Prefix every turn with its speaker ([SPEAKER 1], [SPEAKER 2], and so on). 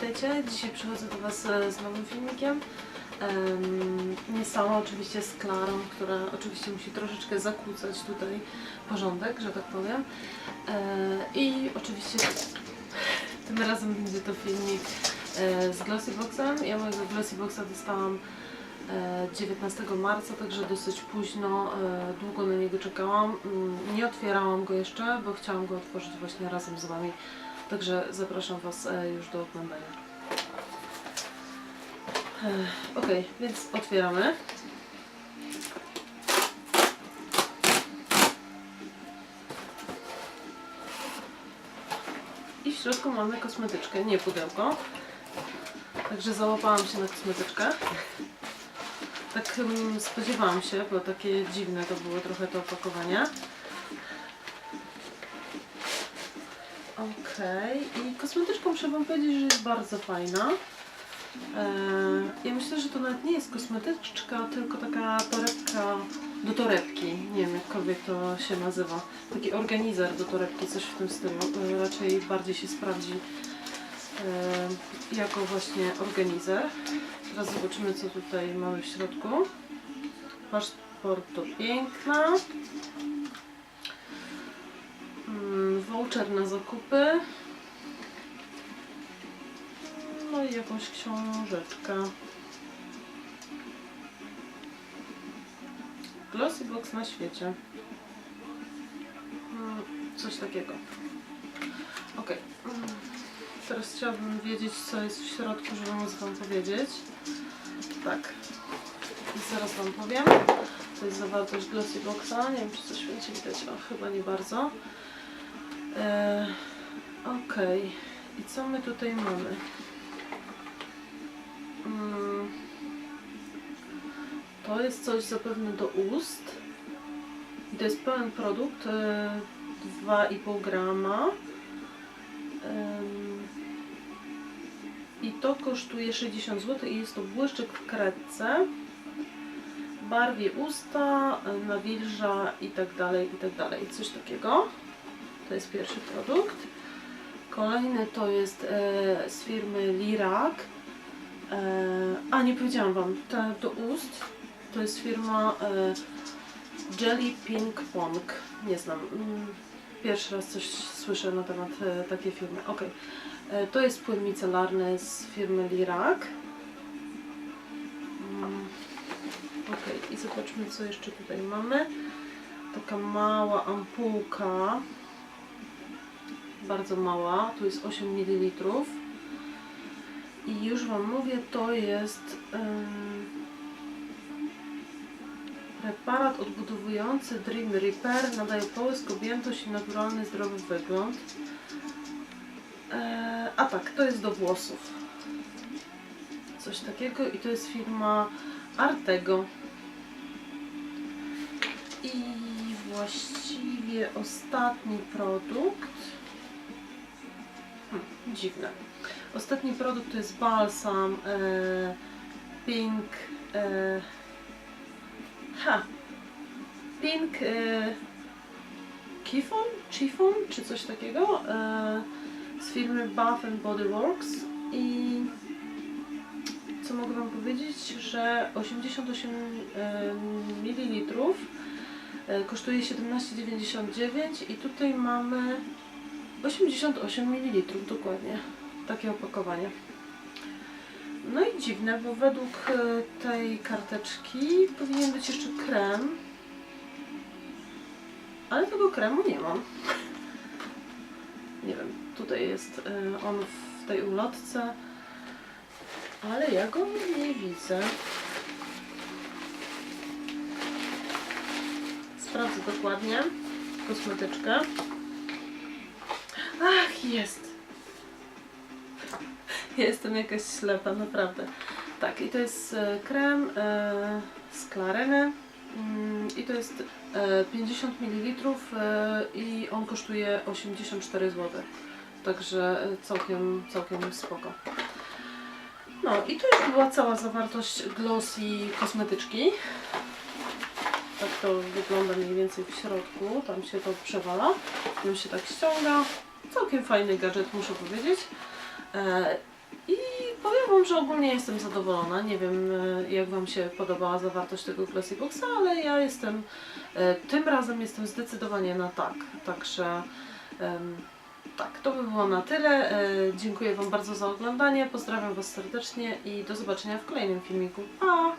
[SPEAKER 1] witajcie. Dzisiaj przychodzę do Was e, z nowym filmikiem. Em, Nie sama, oczywiście z Klarą, która oczywiście musi troszeczkę zakłócać tutaj porządek, że tak powiem. E, I oczywiście tym razem będzie to filmik e, z Glossyboxem. Ja mojego Glossyboxa dostałam e, 19 marca, także dosyć późno, długo na niego czekałam. Mm, Nie otwierałam go jeszcze, bo chciałam go otworzyć właśnie razem z Wami. Także zapraszam Was e, już do oglądania. E, Ok, więc otwieramy. I w środku mamy kosmetyczkę, nie pudełko. Także załapałam się na kosmetyczkę. Tak mm, spodziewałam się, bo takie dziwne to było trochę to opakowanie. Okej, i kosmetyczką muszę Wam powiedzieć, że jest bardzo fajna. Eee, ja myślę, że to nawet nie jest kosmetyczka, tylko taka torebka do torebki. Nie wiem, jakkolwiek to się nazywa. Taki organizer do torebki, coś w tym stylu. Eee, raczej bardziej się sprawdzi eee, jako właśnie organizer. Teraz zobaczymy, co tutaj mamy w środku. Paszport to piękna. Mm, Voucher na zakupy. No i jakąś książeczkę. Glossy box na świecie. Mm, Coś takiego. Ok. Mm, Teraz chciałabym wiedzieć, co jest w środku, żeby móc Wam powiedzieć. Tak. I zaraz Wam powiem. To jest zawartość Glossy Boxa. Nie wiem, czy coś będzie widać. O, chyba nie bardzo. E, Okej. I co my tutaj mamy? Mm, To jest coś zapewne do ust. I to jest pełen produkt. e, 2,5 grama. Em, I to kosztuje 60 zł i jest to błyszczyk w kredce. Barwie usta, e, nawilża i tak dalej, i tak dalej. Coś takiego. To jest pierwszy produkt. Kolejny to jest e, z firmy Lirak. E, a nie powiedziałam Wam, te do ust to jest firma e, Jelly Pink Pong. Nie znam. Mm, Pierwszy raz coś słyszę na temat e, takiej firmy. Ok. E, to jest płyn micelarny z firmy Lirak. Mm, ok, i zobaczmy co jeszcze tutaj mamy. Taka mała ampułka bardzo mała, tu jest 8 ml. I już Wam mówię, to jest preparat odbudowujący Dream Repair, nadaje połysk, objętość i naturalny, zdrowy wygląd. E, a tak, to jest do włosów. Coś takiego i to jest firma Artego. I właściwie ostatni produkt. Dziwne. Ostatni produkt to jest balsam e, Pink. E, ha! Pink e? Chiffon? Czy coś takiego? E, z firmy Bath and Body Works. I co mogę Wam powiedzieć, że 88 e, ml e, kosztuje 17,99 i tutaj mamy 88 ml dokładnie. Takie opakowanie. No i dziwne, bo według e, tej karteczki powinien być jeszcze krem. Ale tego kremu nie mam. Nie wiem, tutaj jest e, on w tej ulotce. Ale ja go nie widzę. Sprawdzę dokładnie kosmetyczkę. Ach, jest. Jestem jakaś ślepa, naprawdę. Tak, i to jest e, krem e, z klareny. Mm, I to jest e, 50 ml e, i on kosztuje 84 zł. Także e, całkiem, całkiem spoko. No i to już była cała zawartość gloss i kosmetyczki. Tak to wygląda mniej więcej w środku. Tam się to przewala. Tam się tak ściąga. Całkiem fajny gadżet, muszę powiedzieć. E, I powiem Wam, że ogólnie jestem zadowolona. Nie wiem, e, jak Wam się podobała zawartość tego Classy Boxa, ale ja jestem, e, tym razem jestem zdecydowanie na tak. Także tak, to by było na tyle. Dziękuję Wam bardzo za oglądanie. Pozdrawiam Was serdecznie i do zobaczenia w kolejnym filmiku. Pa!